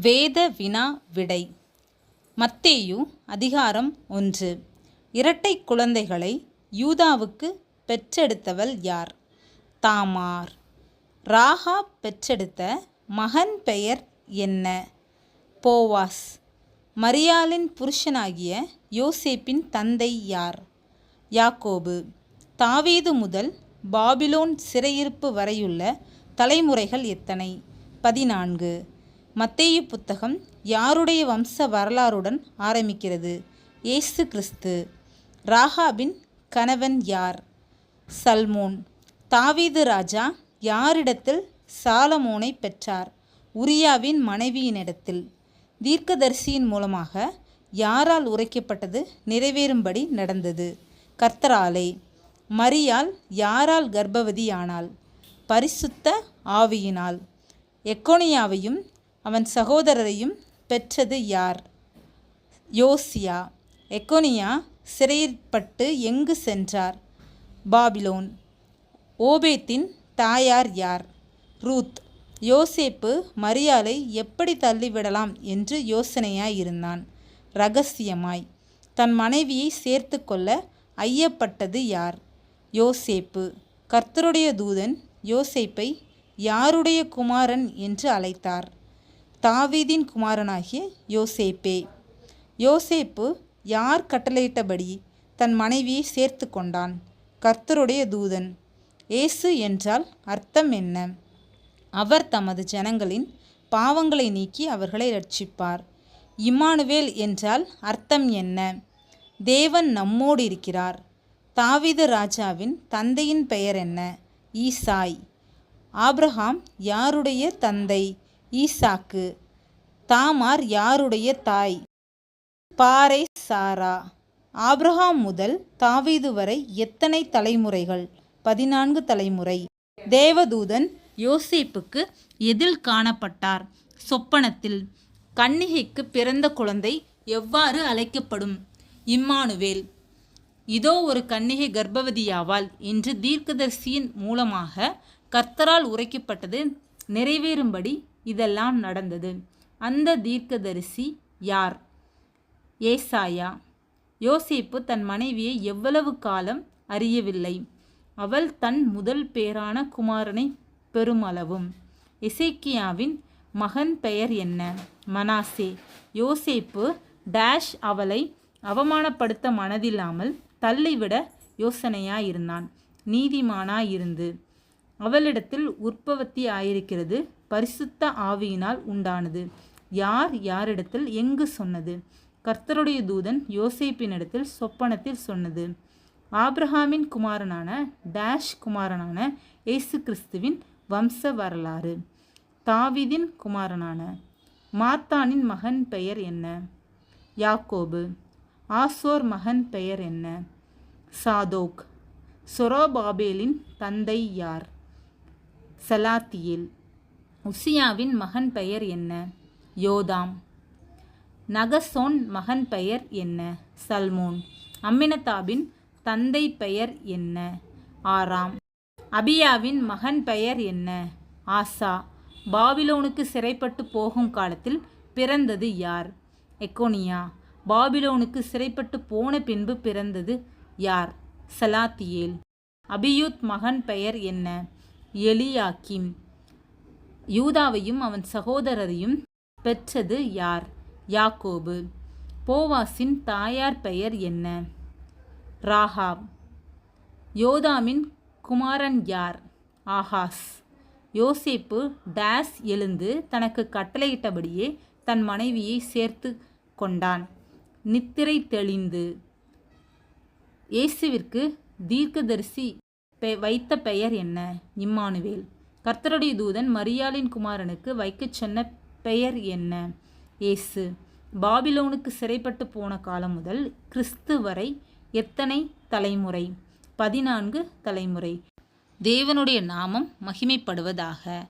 வேத வினா விடை. மத்தேயு அதிகாரம் ஒன்று. இரட்டை குழந்தைகளை யூதாவுக்கு பெற்றெடுத்தவள் யார்? தாமார். ராகா பெற்றெடுத்த மகன் பெயர் என்ன? போவாஸ். மரியாளின் புருஷனாகிய யோசேப்பின் தந்தை யார்? யாக்கோபு. தாவீது முதல் பாபிலோன் சிறையிருப்பு வரையுள்ள தலைமுறைகள் எத்தனை? பதினான்கு. மத்தேயு புத்தகம் யாருடைய வம்ச வரலாறுடன் ஆரம்பிக்கிறது? இயேசு கிறிஸ்து. ராகாபின் கணவன் யார்? சல்மோன். தாவீது ராஜா யாரிடத்தில் சாலமோனை பெற்றார்? உரியாவின் மனைவியினிடத்தில். தீர்க்கதரிசியின் மூலமாக யாரால் உரைக்கப்பட்டது? நிறைவேறும்படி நடந்தது. கர்த்தராலே. மரியால் யாரால் கர்ப்பவதியானாள்? பரிசுத்த ஆவியினால். எக்கோனியாவையும் அவன் சகோதரரையும் பெற்றது யார்? யோசியா எக்கோனியா சிறையிற்பட்டு எங்கு சென்றார்? பாபிலோன். ஓபேத்தின் தாயார் யார்? ரூத். யோசேப்பு மரியாளை எப்படி தள்ளிவிடலாம் என்று யோசனையாயிருந்தான். ரகசியமாய். தன் மனைவியை சேர்த்து கொள்ள ஐயப்பட்டது யார்? யோசேப்பு. கர்த்தருடைய தூதன் யோசேப்பை யாருடைய குமாரன் என்று அழைத்தார். தாவீதின் குமாரனாகிய யோசேப்பே. யோசேப்பு யார் கட்டளையிட்டபடி தன் மனைவியை சேர்த்து கொண்டான்? கர்த்தருடைய தூதன். ஏசு என்றால் அர்த்தம் என்ன? அவர் தமது ஜனங்களின் பாவங்களை நீக்கி அவர்களை ரட்சிப்பார் இம்மானுவேல் என்றால் அர்த்தம் என்ன? தேவன் நம்மோடு இருக்கிறார். தாவீது ராஜாவின் தந்தையின் பெயர் என்ன? ஈசாய். ஆப்ரஹாம் யாருடைய தந்தை? ஈசாக்கு தாமார் யாருடைய தாய்? பாறை சாரா. ஆப்ரஹாம் முதல் தாவீது வரை எத்தனை தலைமுறைகள்? பதினான்கு தலைமுறை. தேவதூதன் யோசேப்புக்கு எதில் காணப்பட்டார்? சொப்பனத்தில் கன்னிகைக்கு பிறந்த குழந்தை எவ்வாறு அழைக்கப்படும்? இம்மானுவேல் இதோ ஒரு கன்னிகை கர்ப்பவதியாவாள் என்று தீர்க்கதர்சியின் மூலமாக கர்த்தரால் உரைக்கப்பட்டது நிறைவேறும்படி இதெல்லாம் நடந்தது. அந்த தீர்க்கதரிசி யார்? ஏசாயா. யோசேப்பு தன் மனைவியை எவ்வளவு காலம் அறியவில்லை. அவள் தன் முதல் பேரான குமாரனை பெருமளவும். இசைக்கியாவின் மகன் பெயர் என்ன? மனாசே. யோசேப்பு டேஷ் அவளை அவமானப்படுத்த மனதில்லாமல் தள்ளிவிட யோசனையாயிருந்தான். நீதிமானாயிருந்து அவளிடத்தில் உற்பத்தி ஆயிருக்கிறது பரிசுத்த ஆவியினால் உண்டானது. யார் யாரிடத்தில் எங்கு சொன்னது? கர்த்தருடைய தூதன் யோசேப்பினிடத்தில் சொப்பனத்தில் சொன்னது. ஆப்ரஹாமின் குமாரனான டேஷ் குமாரனான இயேசு கிறிஸ்துவின் வம்ச வரலாறு. தாவிதின் குமாரனான மாத்தானின் மகன் பெயர் என்ன? யாக்கோபு. ஆசோர் மகன் பெயர் என்ன? சாதோக். சொரோபாபேலின் தந்தை யார்? சலாத்தியேல். உசியாவின் மகன் பெயர் என்ன? யோதாம். நகசோன் மகன் பெயர் என்ன? சல்மோன். அம்மினதாபின் தந்தை பெயர் என்ன? ஆறாம். அபியாவின் மகன் பெயர் என்ன? ஆசா. பாபிலோனுக்கு சிறைப்பட்டு போகும் காலத்தில் பிறந்தது யார்? எக்கோனியா. பாபிலோனுக்கு சிறைப்பட்டு போன பின்பு பிறந்தது யார்? சலாத்தியேல். அபியூத் மகன் பெயர் என்ன? எலியாக்கிம். யூதாவையும் அவன் சகோதரரையும் பெற்றது யார்? யாக்கோபு. போவாசின் தாயார் பெயர் என்ன? ராகாப். யோதாமின் குமாரன் யார்? ஆகாஸ். யோசேப்பு டேஸ் எழுந்து தனக்கு கட்டளையிட்டபடியே தன் மனைவியை சேர்த்து கொண்டான். நித்திரை தெளிந்து. இயேசுவிற்கு தீர்க்கதரிசி பெ வைத்த பெயர் என்ன? இம்மானுவேல். கர்த்தருடைய தூதன் மரியாளின் குமாரனுக்கு வைக்கச் சொன்ன பெயர் என்ன? இயேசு பாபிலோனுக்கு சிறைப்பட்டு போன காலம் முதல் கிறிஸ்து வரை எத்தனை தலைமுறை? பதினான்கு தலைமுறை. தேவனுடைய நாமம் மகிமைப்படுவதாக.